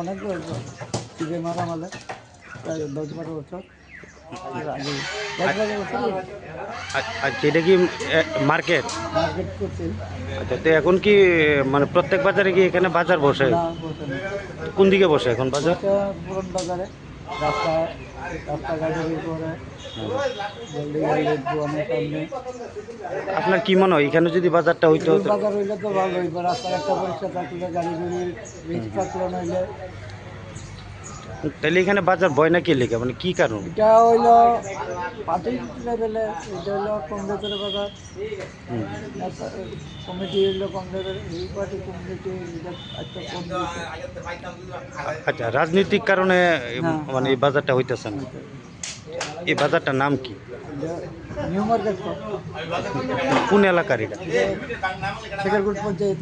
অনেক টিভি মারা মালে প্রায় দশ বারো বছর। আচ্ছা এটা কি মার্কেট? আচ্ছা তো এখন কি মানে প্রত্যেক বাজারে কি এখানে বাজার বসে? কোন দিকে বসে এখন বাজার? বাজারে। রাস্তা রাস্তাঘাটের উপরে জলদি গাড়ি দোকানের সামনে। আপনার কি মনে হয় এখানে যদি বাজারটা হইতো বাজার হইলে তো ভালো হইতো রাস্তার একটা পরিষ্কার থাকলে গাড়ি গুড়ি রিক্সা থাকলে নইলে তাহলে এখানে বাজার বয় না কি লেগে মানে কি কারণ এটা হইলো পার্টি লেভেলে এটা হইলো কংগ্রেসের বাজার হুম। কমিটি হইলো কংগ্রেসের এই পার্টি কমিটি এটা একটা কম দিয়েছে। আচ্ছা রাজনৈতিক কারণে না। মানে এই বাজারটা হইতেছে না এই বাজারটার নাম কি এটা নিউ মার্কেট তো কোন এলাকার এটা শেখারগুট পঞ্চায়েত